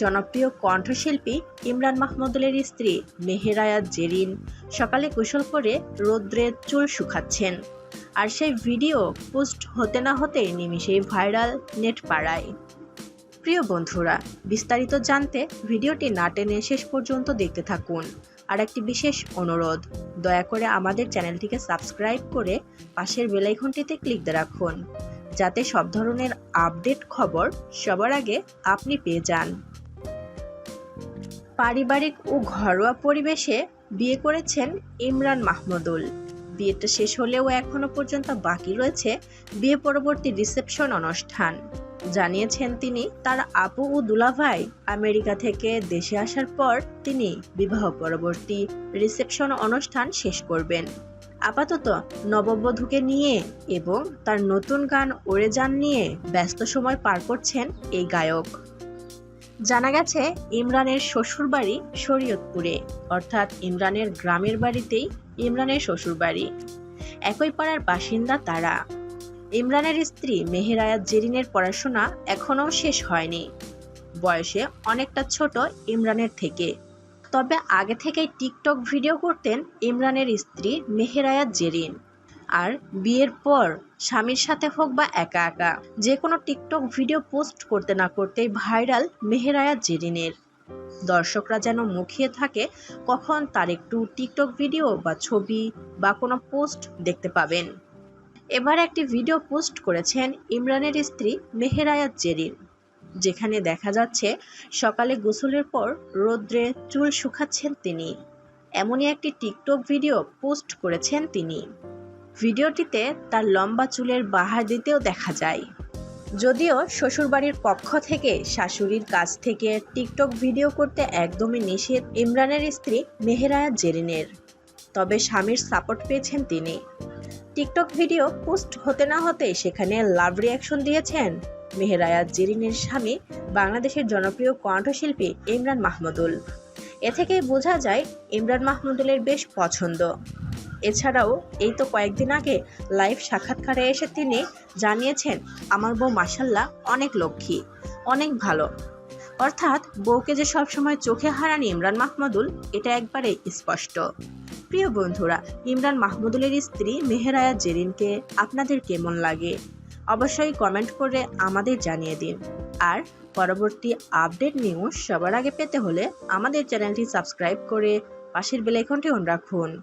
জনপ্রিয় কণ্ঠশিল্পী ইমরান মাহমুদুলের স্ত্রী মেহেরায়াত জেরিন সকালে কুশল করে রৌদ্রে চুল শুকাচ্ছেন। আর সেই ভিডিও পোস্ট হতে না হতেই নিমিষেই ভাইরাল নেট পাড়ায় প্রিয় বন্ধুরা, বিস্তারিত জানতে ভিডিওটি না টেনে শেষ পর্যন্ত দেখতে থাকুন। আর একটি বিশেষ অনুরোধ, দয়া করে আমাদের চ্যানেলটিকে সাবস্ক্রাইব করে পাশের বেলাইকনটিতে ক্লিক দিয়ে রাখুন, যাতে সব ধরনের আপডেট খবর সবার আগে আপনি পেয়ে যান। পারিবারিক ও ঘরোয়া পরিবেশে বিয়ে করেছেন ইমরান মাহমুদুল। বিয়েটা শেষ হলেও এখনও পর্যন্ত বাকি রয়েছে বিয়ে পরবর্তী রিসেপশন অনুষ্ঠান। জানিয়েছেন তিনি, তার আপু ও দুলাভাই আমেরিকা থেকে দেশে আসার পর তিনি বিবাহ পরবর্তী রিসেপশন অনুষ্ঠান শেষ করবেন। আপাতত নববধূকে নিয়ে এবং তার নতুন গান ওড়ে যান নিয়ে ব্যস্ত সময় পার করছেন এই গায়ক। জানা গেছে, ইমরানের শ্বশুরবাড়ি শরীয়তপুরে। অর্থাৎ ইমরানের গ্রামের বাড়িতেই ইমরানের শ্বশুরবাড়ি। একই পাড়ার বাসিন্দা তারা। ইমরানের স্ত্রী মেহেরায়াত জেরিনের পড়াশোনা এখনও শেষ হয়নি। বয়সে অনেকটা ছোট ইমরানের থেকে। তবে আগে থেকেই টিকটক ভিডিও করতেন ইমরানের স্ত্রী মেহেরায়াত জেরিন। আর বিয়ের পর স্বামীর সাথে হোক বা একা একা, যে কোনো টিকটক ভিডিও পোস্ট করতে না করতেই ভাইরাল মেহেরায়াত জেরিনের। দর্শকরা যেন মুখিয়ে থাকে, কখন তার একটু টিকটক ভিডিও বা ছবি বা কোনো পোস্ট দেখতে পাবেন। এবার একটি ভিডিও পোস্ট করেছেন ইমরানের স্ত্রী মেহেরায়াত জেরিন, যেখানে দেখা যাচ্ছে সকালে গোসলের পর রৌদ্রে চুল শুকাচ্ছেন তিনি। এমনই একটি টিকটক ভিডিও পোস্ট করেছেন তিনি। ভিডিওটিতে তার লম্বা চুলের বাহার দিতেও দেখা যায়। যদিও শ্বশুরবাড়ির পক্ষ থেকে শাশুড়ির কাছ থেকে টিকটক ভিডিও করতে একদমই নিষেধ ইমরানের স্ত্রী মেহেরায়াত জেরিনের। তবে স্বামীর সাপোর্ট পেয়েছেন তিনি। টিকটক ভিডিও পোস্ট হতে না হতে সেখানে লাভ রিয়াকশন দিয়েছেন মেহেরায়াত জেরিনের স্বামী বাংলাদেশের জনপ্রিয় কণ্ঠশিল্পী ইমরান মাহমুদুল। এ থেকেই বোঝা যায়, ইমরান মাহমুদুলের বেশ পছন্দ। এছাড়াও, এই তো কয়েকদিন আগে লাইভ সাক্ষাৎকারে এসে তিনি জানিয়েছেন, আমার বউ মাসাল্লাহ অনেক লক্ষ্মী, অনেক ভালো। অর্থাৎ, বউকে যে সবসময় চোখে হারান ইমরান মাহমুদুল, এটা একবারে স্পষ্ট। প্রিয় বন্ধুরা, ইমরান মাহমুদুলের স্ত্রী মেহেরায়া জেরিনকে আপনাদের কেমন লাগে? অবশ্যই কমেন্ট করে আমাদের জানিয়ে দিন। আর পরবর্তী আপডেট নিউজ সবার আগে পেতে হলে আমাদের চ্যানেলটি সাবস্ক্রাইব করে পাশের বেলাইকনটি অন রাখুন।